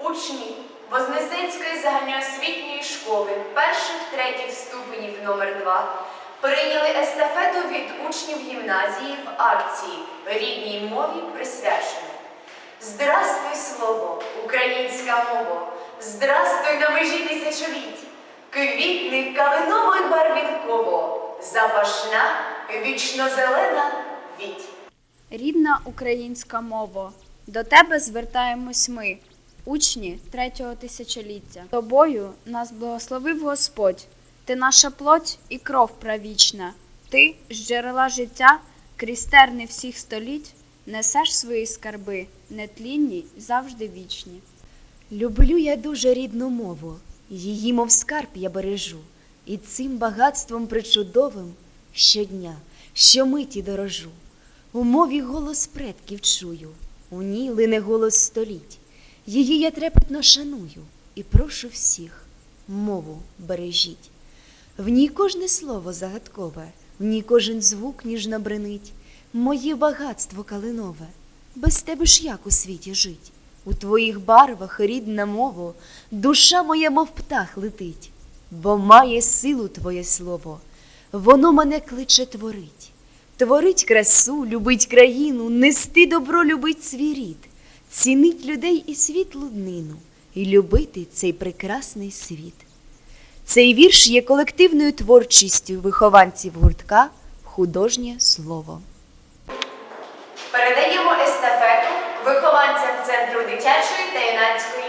учні Вознесенської загальноосвітньої школи перших третіх ступенів номер 2 прийняли естафету від учнів гімназії в акції рідній мові присвячено. Здрастуй, слово, українська мова, здрастуй на межі тисячоліть, квітни калиново барвінково, запашна, вічно зелена віть. Рідна українська мова, до тебе звертаємось ми, учні третього тисячоліття. Тобою нас благословив Господь, ти наша плоть і кров правічна, ти з джерела життя, крізь терни всіх століть, несеш свої скарби, нетлінні, завжди вічні. Люблю я дуже рідну мову, її, мов скарб, я бережу, і цим багатством причудовим щодня, щомиті дорожу. У мові голос предків чую, у ній лине голос століть. Її я трепетно шаную і прошу всіх, мову бережіть. В ній кожне слово загадкове, в ній кожен звук ніжно бренить, моє багатство калинове, без тебе ж як у світі жить? У твоїх барвах, рідна мова, душа моя, мов птах, летить, бо має силу твоє слово, воно мене кличе творить. Творить красу, любить країну, нести добро, любить свій рід, цінить людей і світлу днину, і любити цей прекрасний світ. Цей вірш є колективною творчістю вихованців гуртка Художнє слово. Передаємо естафету вихованцям Центру дитячої та юнацької